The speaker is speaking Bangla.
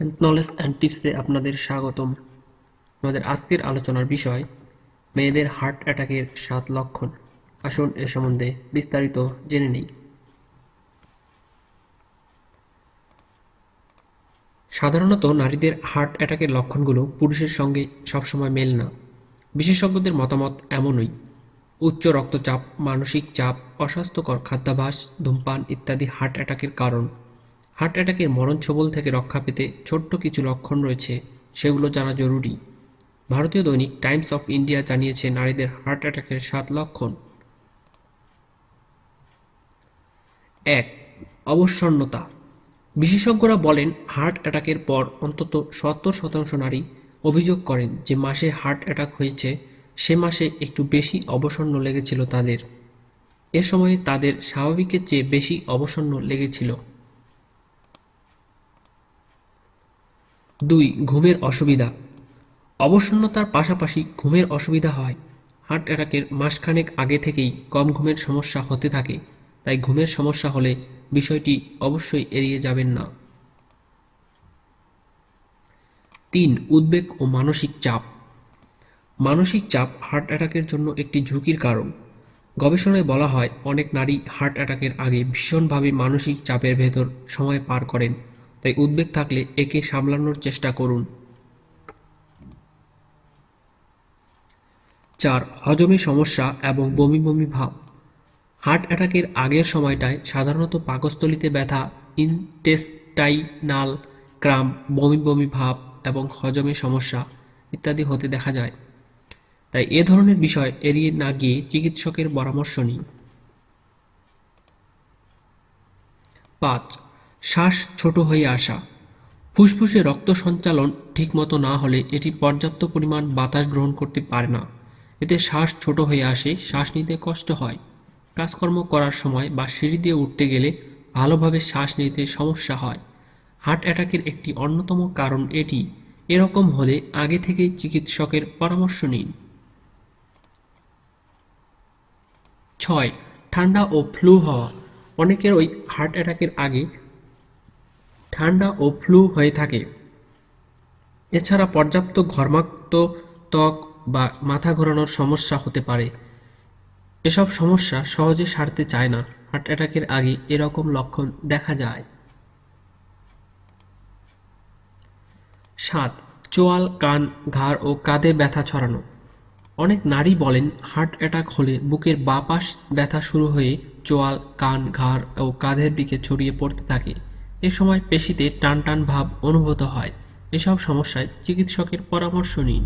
হেলথ নলেজ অ্যান্ড টিপসে আপনাদের স্বাগতম। আমাদের আজকের আলোচনার বিষয়, মেয়েদের হার্ট অ্যাটাকের সাত লক্ষণ। আসুন এ সম্বন্ধে বিস্তারিত জেনে নেই। সাধারণত নারীদের হার্ট অ্যাটাকের লক্ষণগুলো পুরুষের সঙ্গে সবসময় মেল না। বিশেষজ্ঞদের মতামত এমনই। উচ্চ রক্তচাপ, মানসিক চাপ, অস্বাস্থ্যকর খাদ্যাভাস ধূমপান ইত্যাদি হার্ট অ্যাটাকের কারণ। হার্ট অ্যাটাকের মরণ ছোবল থেকে রক্ষা পেতে ছোট্ট কিছু লক্ষণ রয়েছে, সেগুলো জানা জরুরি। ভারতীয় দৈনিক টাইমস অফ ইন্ডিয়া জানিয়েছে নারীদের হার্ট অ্যাটাকের সাত লক্ষণ। এক, অবসন্নতা। বিশেষজ্ঞরা বলেন, হার্ট অ্যাটাকের পর অন্তত সত্তর শতাংশ নারী অভিযোগ করেন যে মাসে হার্ট অ্যাটাক হয়েছে, সে মাসে একটু বেশি অবসন্ন লেগেছিল তাদের। এ সময়ে তাদের স্বাভাবিকের চেয়ে বেশি অবসন্ন লেগেছিল। দুই, ঘুমের অসুবিধা। অবসন্নতার পাশাপাশি ঘুমের অসুবিধা হয়। হার্ট অ্যাটাকের মাসখানেক আগে থেকেই কম ঘুমের সমস্যা হতে থাকে, তাই ঘুমের সমস্যা হলে বিষয়টি অবশ্যই এড়িয়ে যাবেন না। তিন, উদ্বেগ ও মানসিক চাপ। মানসিক চাপ হার্ট অ্যাটাকের জন্য একটি ঝুঁকির কারণ। গবেষণায় বলা হয়, অনেক নারী হার্ট অ্যাটাকের আগে ভীষণভাবে মানসিক চাপের ভেতর সময় পার করেন। তাই উদ্বেগ থাকলে একে সামলানোর চেষ্টা করুন। চার, হজমে সমস্যা এবং বমি বমি ভাব। হার্ট অ্যাটাকের আগের সময়টায় সাধারণত পাকস্থলিতে ব্যথা, ইনটেস্টাইনাল ক্রাম, বমি বমি ভাব এবং হজমে সমস্যা ইত্যাদি হতে দেখা যায়। তাই এ ধরনের বিষয় এড়িয়ে না গিয়ে চিকিৎসকের পরামর্শ নিন। পাঁচ শ্বাস ছোট হয়ে আসা। ফুসফুসে রক্ত সঞ্চালন ঠিকমতো না হলে এটি পর্যাপ্ত পরিমাণ বাতাস গ্রহণ করতে পারে না। এতে শ্বাস ছোট হয়ে আসে, শ্বাস নিতে কষ্ট হয়। কাজকর্ম করার সময় বা সিঁড়ি দিয়ে উঠতে গেলে ভালোভাবে শ্বাস নিতে সমস্যা হয়। হার্ট অ্যাটাকের একটি অন্যতম কারণ এটি। এরকম হলে আগে থেকেই চিকিৎসকের পরামর্শ নিন। ছয়, ঠান্ডা ও ফ্লু হওয়া। অনেকের ওই হার্ট অ্যাটাকের আগে ঠান্ডা ও ফ্লু হয়ে থাকে। এছাড়া পর্যাপ্ত ঘর্মাক্ত ত্বক বা মাথা ঘোরানোর সমস্যা হতে পারে। এসব সমস্যা সহজে সারতে চায় না। হার্ট অ্যাটাকের আগে এরকম লক্ষণ দেখা যায়। সাত, চোয়াল, কান, ঘাড় ও কাঁধে ব্যথা ছড়ানো। অনেক নারী বলেন, হার্ট অ্যাটাক হলে বুকের বাপাস ব্যথা শুরু হয়ে চোয়াল, কান, ঘাড় ও কাঁধের দিকে ছড়িয়ে পড়তে থাকে। এ সময় পেশিতে টান টান ভাব অনুভূত হয়। এসব সমস্যায় চিকিৎসকের পরামর্শ নিন।